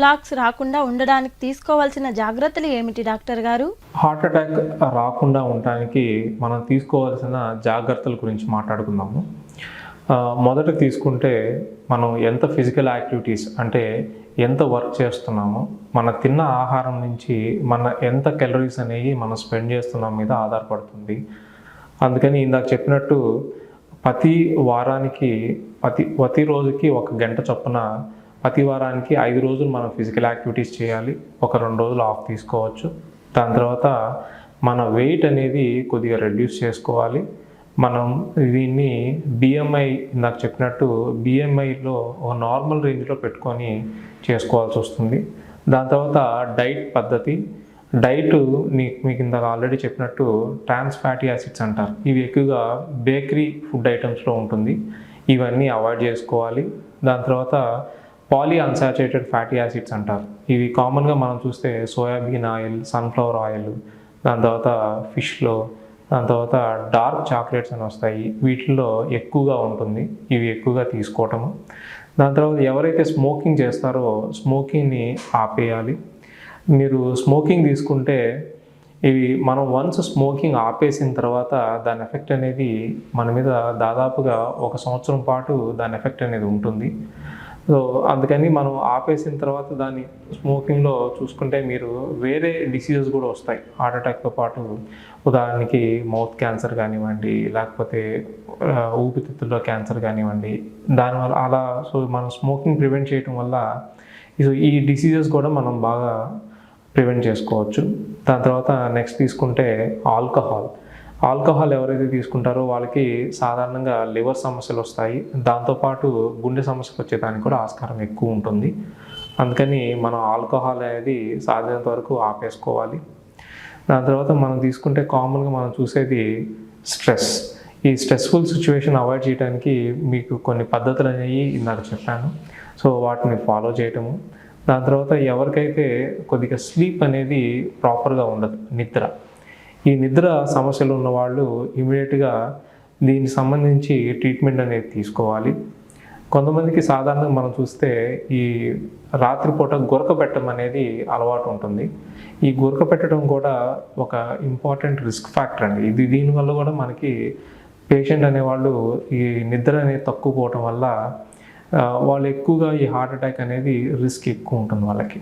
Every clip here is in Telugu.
బ్లాక్స్ రాకుండా ఉండడానికి తీసుకోవాల్సిన జాగ్రత్తలు ఏమిటి డాక్టర్ గారు? హార్ట్ అటాక్ రాకుండా ఉండటానికి మనం తీసుకోవాల్సిన జాగ్రత్తల గురించి మాట్లాడుకుందాము. మొదట తీసుకుంటే మనం ఎంత ఫిజికల్ యాక్టివిటీస్ అంటే ఎంత వర్క్ చేస్తున్నామో మన తిన్న ఆహారం నుంచి మన ఎంత కెలరీస్ అనేవి మనం స్పెండ్ చేస్తున్నాం మీద ఆధారపడుతుంది. అందుకని ఇందాక చెప్పినట్టు ప్రతి వారానికి ప్రతి ప్రతి రోజుకి ఒక గంట చొప్పున ప్రతి వారానికి ఐదు రోజులు మనం ఫిజికల్ యాక్టివిటీస్ చేయాలి. ఒక రెండు రోజులు ఆఫ్ తీసుకోవచ్చు. దాని తర్వాత మన వెయిట్ అనేది కొద్దిగా రెడ్యూస్ చేసుకోవాలి. మనం దీన్ని బిఎంఐ నాకు చెప్పినట్టు బిఎంఐలో ఒక నార్మల్ రేంజ్లో పెట్టుకొని చేసుకోవాల్సి వస్తుంది. దాని తర్వాత డైట్ పద్ధతి. డైట్ నీకు మీకు ఇందాక ఆల్రెడీ చెప్పినట్టు ట్రాన్స్ ఫ్యాటీ యాసిడ్స్ అంటారు. ఇవి ఎక్కువగా బేకరీ ఫుడ్ ఐటమ్స్లో ఉంటుంది. ఇవన్నీ అవాయిడ్ చేసుకోవాలి. దాని తర్వాత పాలీ అన్సాచురేటెడ్ ఫ్యాటీ యాసిడ్స్ అంటారు. ఇవి కామన్గా మనం చూస్తే సోయాబీన్ ఆయిల్ సన్ఫ్లవర్ ఆయిల్ దాని తర్వాత ఫిష్లో దాని తర్వాత డార్క్ చాక్లెట్స్ అని వస్తాయి. వీటిల్లో ఎక్కువగా ఉంటుంది. ఇవి ఎక్కువగా తీసుకోవటము. దాని తర్వాత ఎవరైతే స్మోకింగ్ చేస్తారో స్మోకింగ్ని ఆపేయాలి. మీరు స్మోకింగ్ తీసుకుంటే ఇవి మనం వన్స్ స్మోకింగ్ ఆపేసిన తర్వాత దాని ఎఫెక్ట్ అనేది మన మీద దాదాపుగా ఒక సంవత్సరం పాటు దాని ఎఫెక్ట్ అనేది ఉంటుంది. సో అందుకని మనం ఆపేసిన తర్వాత దాన్ని స్మోకింగ్లో చూసుకుంటే మీరు వేరే డిసీజెస్ కూడా వస్తాయి. హార్ట్ అటాక్తో పాటు. ఉదాహరణకి మౌత్ క్యాన్సర్ కానివ్వండి లేకపోతే ఊపిరితిత్తుల్లో క్యాన్సర్ కానివ్వండి. దానివల్ల అలా సో మనం స్మోకింగ్ ప్రివెంట్ చేయటం వల్ల సో ఈ డిసీజెస్ కూడా మనం బాగా ప్రివెంట్ చేసుకోవచ్చు. దాని తర్వాత నెక్స్ట్ తీసుకుంటే ఆల్కహాల్. ఆల్కహాల్ ఎవరైతే తీసుకుంటారో వాళ్ళకి సాధారణంగా లివర్ సమస్యలు వస్తాయి. దాంతోపాటు గుండె సమస్యలు వచ్చేదానికి కూడా ఆస్కారం ఎక్కువ ఉంటుంది. అందుకని మనం ఆల్కహాల్ అనేది సాధ్యమైనంత వరకు ఆపేసుకోవాలి. దాని తర్వాత మనం తీసుకుంటే కామన్గా మనం చూసేది స్ట్రెస్. ఈ స్ట్రెస్ఫుల్ సిచ్యువేషన్ అవాయిడ్ చేయడానికి మీకు కొన్ని పద్ధతులు అనేవి ఇందాక చెప్పాను. సో వాటిని ఫాలో చేయటము. దాని తర్వాత ఎవరికైతే కొద్దిగా స్లీప్ అనేది ప్రాపర్గా ఉండదు నిద్ర. ఈ నిద్ర సమస్యలు ఉన్న వాళ్ళు ఇమీడియట్గా దీనికి సంబంధించి ట్రీట్మెంట్ అనేది తీసుకోవాలి. కొంతమందికి సాధారణంగా మనం చూస్తే ఈ రాత్రిపూట గురక పెట్టడం అనేది అలవాటు ఉంటుంది. ఈ గురక పెట్టడం కూడా ఒక ఇంపార్టెంట్ రిస్క్ ఫ్యాక్టర్ అండి. ఇది దీనివల్ల కూడా మనకి పేషెంట్ అనేవాళ్ళు ఈ నిద్ర అనేది తక్కువ పోవటం వల్ల వాళ్ళు ఎక్కువగా ఈ హార్ట్ అటాక్ అనేది రిస్క్ ఎక్కువ ఉంటుంది వాళ్ళకి.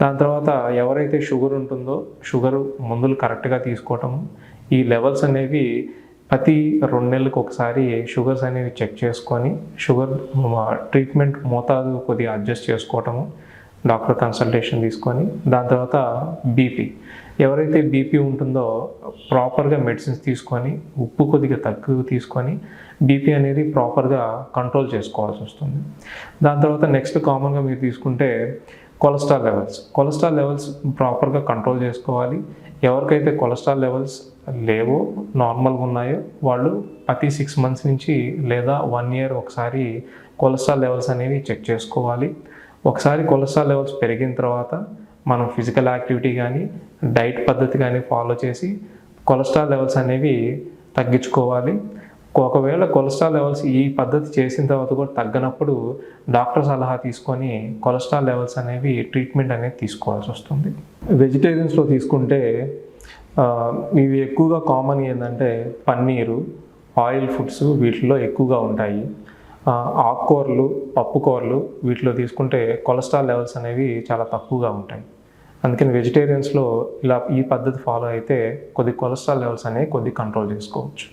దాని తర్వాత ఎవరైతే షుగర్ ఉంటుందో షుగర్ మందులు కరెక్ట్గా తీసుకోవటము ఈ లెవెల్స్ అనేవి ప్రతి రెండు నెలలకు ఒకసారి షుగర్స్ అనేవి చెక్ చేసుకొని షుగర్ ట్రీట్మెంట్ మోతాదు కొద్దిగా అడ్జస్ట్ చేసుకోవటము డాక్టర్ కన్సల్టేషన్ తీసుకొని దాని తర్వాత బీపీ. ఎవరైతే బీపీ ఉంటుందో ప్రాపర్గా మెడిసిన్స్ తీసుకొని ఉప్పు కొద్దిగా తక్కువ తీసుకొని బీపీ అనేది ప్రాపర్గా కంట్రోల్ చేసుకోవాల్సి వస్తుంది. దాని తర్వాత నెక్స్ట్ కామన్గా మీరు తీసుకుంటే కొలెస్ట్రాల్ లెవెల్స్. కొలెస్ట్రాల్ లెవెల్స్ ప్రాపర్గా కంట్రోల్ చేసుకోవాలి. ఎవరికైతే కొలెస్ట్రాల్ లెవెల్స్ లేవో నార్మల్గా ఉన్నాయో వాళ్ళు ప్రతి సిక్స్ మంత్స్ నుంచి లేదా వన్ ఇయర్ ఒకసారి కొలెస్ట్రాల్ లెవెల్స్ అనేవి చెక్ చేసుకోవాలి. ఒకసారి కొలెస్ట్రాల్ లెవెల్స్ పెరిగిన తర్వాత మనం ఫిజికల్ యాక్టివిటీ కానీ డైట్ పద్ధతి కానీ ఫాలో చేసి కొలెస్ట్రాల్ లెవెల్స్ అనేవి తగ్గించుకోవాలి. ఒకవేళ కొలెస్ట్రాల్ లెవెల్స్ ఈ పద్ధతి చేసిన తర్వాత కూడా తగ్గనప్పుడు డాక్టర్ సలహా తీసుకొని కొలెస్ట్రాల్ లెవెల్స్ అనేవి ట్రీట్మెంట్ అనేది తీసుకోవాల్సి వస్తుంది. వెజిటేరియన్స్లో తీసుకుంటే ఇవి ఎక్కువగా కామన్ ఏంటంటే పన్నీరు ఆయిల్ ఫుడ్స్ వీటిలో ఎక్కువగా ఉంటాయి. ఆకుకూరలు పప్పుకూరలు వీటిలో తీసుకుంటే కొలెస్ట్రాల్ లెవెల్స్ అనేవి చాలా తక్కువగా ఉంటాయి. అందుకని వెజిటేరియన్స్లో ఇలా ఈ పద్ధతి ఫాలో అయితే కొద్ది కొలెస్ట్రాల్ లెవెల్స్ అనేవి కొద్ది కంట్రోల్ చేసుకోవచ్చు.